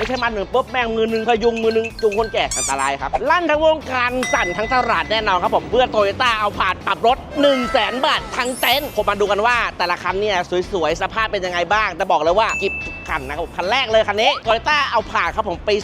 ไม่ใช่มันหนึ่งปุ๊บแม่งมือหนึ่งพยุงมือหนึ่งจูงคนแก่อันตรายครับลั่นทั้งวงการสั่นทั้งตลาดแน่นอนครับผมเพื่อโตโยต้าเอาผ่านปรับรถ 1 0 0 0 0แสนบาททั้งเต็นท์ผมมาดูกันว่าแต่ละคันเนี่ยสวยๆ สภาพเป็นยังไงบ้าง แต่บอกเลยว่ากิบทุกคันนะครับคันแรกเลยคันนี้โตโยต้าเอาผ่านครับผมปี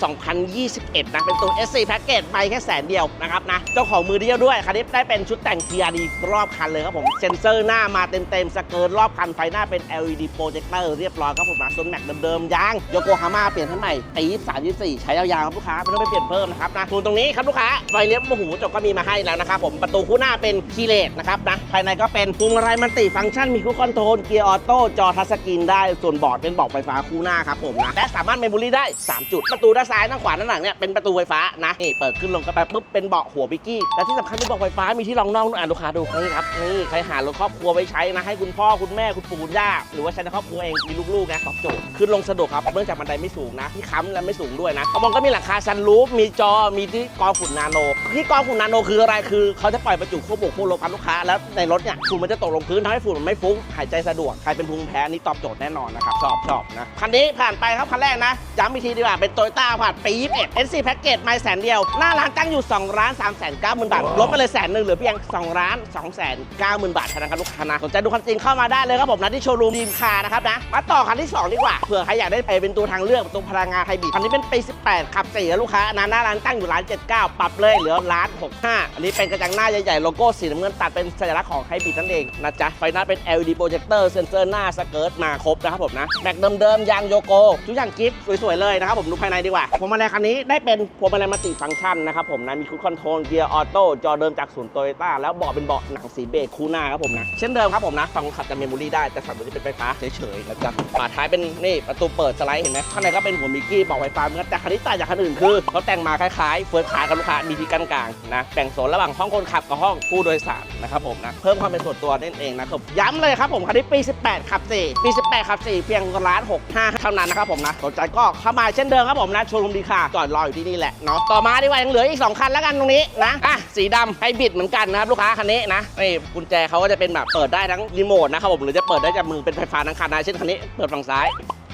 2021 นะ เป็นตัว SC Package ไปแค่แสนเดียวนะครับนะเจ้าของมือเดียวด้วยคันนี้ได้เป็นชุดแต่ง TRD รอบคันเลยครับผมเซ็นเซอร์หน้ามาเต็มๆสเกิร์ตรอบคันไฟหน้าเป็น LED โปรเจคเตอร์เรียบร้อยครับผมนะส่วนแม็กเดิมๆยางโยโกฮาม่าเปลี่ยนให้ใหม่ปี3 24ใช้ยาวๆครับลูกค้าไม่ต้องไปเปลี่ยนเพิ่มนะครับนะส่วนตรงนี้ครับลูกค้าไฟเลี้ยวโมโหจบก็มีมาให้แล้วนะครับผมประตูคู่หน้าเป็นคีเลสนะครับนะภายในก็เป็นพวงมาลัยมันติฟังก์ชันมีคู่คอนโทรลเกียร์ออโต้จอทัชสกรีนได้ส่วนบอร์ดเป็นเบาะไฟฟ้าคู่หน้าครับผมนะและสามารถเมมโมรี่ได้ 3 จุด ประตูด้านซ้ายด้านขวาด้านหลังเนี่ยเป็นประตูไฟฟ้านะนี่เปิดขึ้นลงก็ไปปุ๊บเป็นเบาะหัวบิกกี้และที่สำคัญเป็นเบาะไฟฟ้ามีที่รองน่องอ่านลูกค้าดูนี่ครับนี่ใครหารถครอบครัวไว้ใช้นะให้คุณพ่อคุณแม่คุณปู่คุณย่าหรือว่าใช้ในครอบครัวเองมีลูกๆนะตอบโจทย์ขึ้นลงสะดวกครับเนื่องจากบันไดไม่สูงนะที่ค้ำและไม่สูงด้วยนะเขาบองก็มีหลังคาซันรูฟมีจอมีที่กรองฝุ่นนาโนที่กองฝุ่นนาโนคืออะไรคือเขาจะปล่อยประจุควบคุมพวกลมครับลูกค้าแล้วในรถเนี่ยฝุ่นมันจะตกลงพื้นทำให้ฝุ่นมันไม่ฟุ้งหายใจสะดวกใครเป็นภูมิแพ้นี่ตอบโจทย์แน่นอนนะครับชอบชอบนะคันนี้ผ่านไปครับคันแรกนะย้ำอีกทีดีกว่าเป็นโตโยต้าผ่านปี21 NC Package ไม่แสนเดียว หน้าร้านตั้งอยู่2ร้าน3 9 0 0 0 0บาทลดไปเลยแสนหนึ่งเหลือเพียง2ร้าน2 9 0 0 0 0บาทเท่านั้นครับลูกค้านะสนใจดูคันจริงเข้ามาได้เลยครับผมนะที่โชว์รูมดีมคานะครับนะมาต่อคันที่ 2 ดีกว่าเผื่อใครอยากได้ไปเป็นตัวทางเลือกตัวพลังงานไฮบริดคันนี้เป็นปี 18ขับ4แล้วลูกค้านะหน้าร้านตั้งอยู่ร้าน 79 ปรับเลยเหลือร้าน65 อันนี้เป็นกระจังหน้าใหญ่ๆ โลโก้สีน้ำเงินตัดเป็นสัญลักษณ์ของไฮบริดนั่นเองนะจ๊ะ ไฟหน้าเป็น LED โปรเจคเตอร์เซ็นเซอร์หน้าสเกิร์ตมาครบนะครับผมนะแม็กเดิมๆยางโยโกทุกอย่างกิฟต์สวย ๆ เลยนะครับผมดูภายในดีกว่าพวงมาลัยคันนี้ได้เป็นพวงมาลัยมัลติฟังก์ชันนะครับผมนะมีคูดคอนโทรลเกียร์ออโต้จอเดิมจากศูนย์โตโยต้าแล้วเบาะเป็นเบาะหนังสีเบจคู่หน้าครับผมนะเช่นเดิมครับผมนะฝั่งคนขับจะเมมโมรี่ได้แต่ฝั่งตัวนี้เป็นไฟฟ้าเฉยๆนะจ๊ะฝาท้ายเป็นนี่ประตูเปิดสไลด์เห็นไหมข้างในก็เป็นหัวมิกกี้เบาะไฟฟ้าเหมือนกันแต่คันนี้ต่างจากคันอื่นคือเขาแต่งมาคล้ายๆเฟิร์สคลาสครับลูกค้ามีที่กันกลางนะแบ่งโซนระหว่างห้องคนขับกับห้องผู้โดยสารนะครับผมนะเพิ่มความเป็นส่วนตัวนั่นเองนะครับย้ำเลยครับผมคันนี้ปี 18 ขับ 4 ปี 18 ขับ 4 เพียงร้าน 65 เท่านั้นนะครับผมนะสนใจก็เข้ามาเช่นเดิมครับผมนะโชว์รูมดีค่ะจอดรออยู่ที่นี่แหละเนาะต่อมาดีกว่ายังเหลืออีก 2 คันแล้วกันตรงนี้นะอะสีดำไฮบริดเหมือนกันนะครับลูกค้าคันนี้นะนี่กุญแจเขาก็จะเป็นแบบเปิดได้ทั้งรีโมทนะครับผมหรือจะเปิดได้จากมือเป็นไฟฟ้าทั้งคันนะเช่นคันนี้เปิดฝั่งซ้าย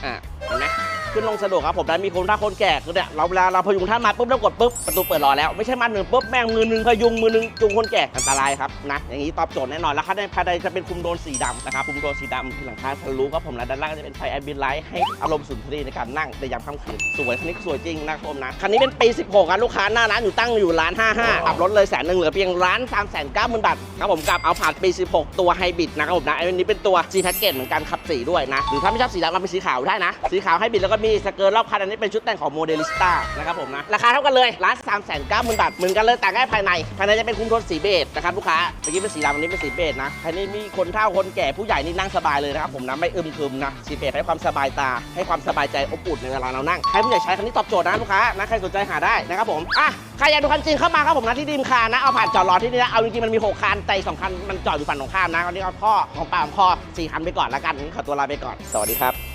อะเห็นไหม ขึ้นลงสะดวกครับผมนะมีคนท่าคนแก่คือเนี่ยเราเวลาเราพยุงท่านมาปุ๊บแล้วกดปุ๊บประตูเปิดรอแล้วไม่ใช่มันหนึ่งปุ๊บแม่งมือหนึ่งพยุงมือหนึ่งจูงคนแก่อันตรายครับนะอย่างนี้ตอบโจทย์แน่นอนแล้วคันในภายในจะเป็นคุมโดนสีดำนะครับคุมโดนสีดำที่หลังคาทะลุครับผมนะด้านล่างจะเป็นไฟแอมบิไลท์ให้อารมณ์สุนทรีในการนั่งในยามค่ำคืนสวยคันนี้สวยจริงนะครับผมนะคันนี้เป็นปี 16ครับลูกค้าหน้าร้านอยู่ตั้งอยู่ร้าน55อับรถเลยแสนหนึ่งเหลือเพียงร้าน3 9 0 0 0 0บาทครับผมกับเอาผ่านปี 16 ตัวไฮบริดนะครับผมนะอันนี้เป็นตัว G แพ็กเกจเหมือนกันขับสีด้วยนะหรือถ้าไม่ชอบสีดำเราเป็นสีขาวได้นะ สีขาวไฮบริดแล้วก็มีสเกิร์ตรอบคันอันนี้เป็นชุดแต่งของโมเดลิสต้านะครับผมนะ ราคาเท่ากันเลยร้าน3 9 0 0 0 0บาทเหมือนกันเลยแต่งให้ภายใน ภายในจะเป็นคุ้มทนสีเบจนะครับลูกค้าเมื่อกี้เป็นสีดำอันนี้เป็นสีเบจนะภายในมีคนเฒ่าคนแก่ผู้ใหญ่นี่นั่งสบายเลยนะครับผมนะไม่อึมครึมนะสีเบจให้ความสบายตา ให้ความสบายใจอบอุ่นในเวลาเรานั่งใครผู้ใหญ่ใช้คันนี้ตอบโจทย์นะลูกค้านะใครสนใจหาได้นะครับผมอะใครอยากดูคันจริงเข้ามาครับผมนะที่ดีมคานะเอาผ่านจอดรอที่นี่นะเอาจริงๆมันมีหกคันแต่สองคันมันจอดอยู่ฝั่งตรงข้ามนะวันนี้เอาพ่อของป่าของคอสี่คันไปก่อนละกันขอตัวลาไปก่อนสวัสดีครับ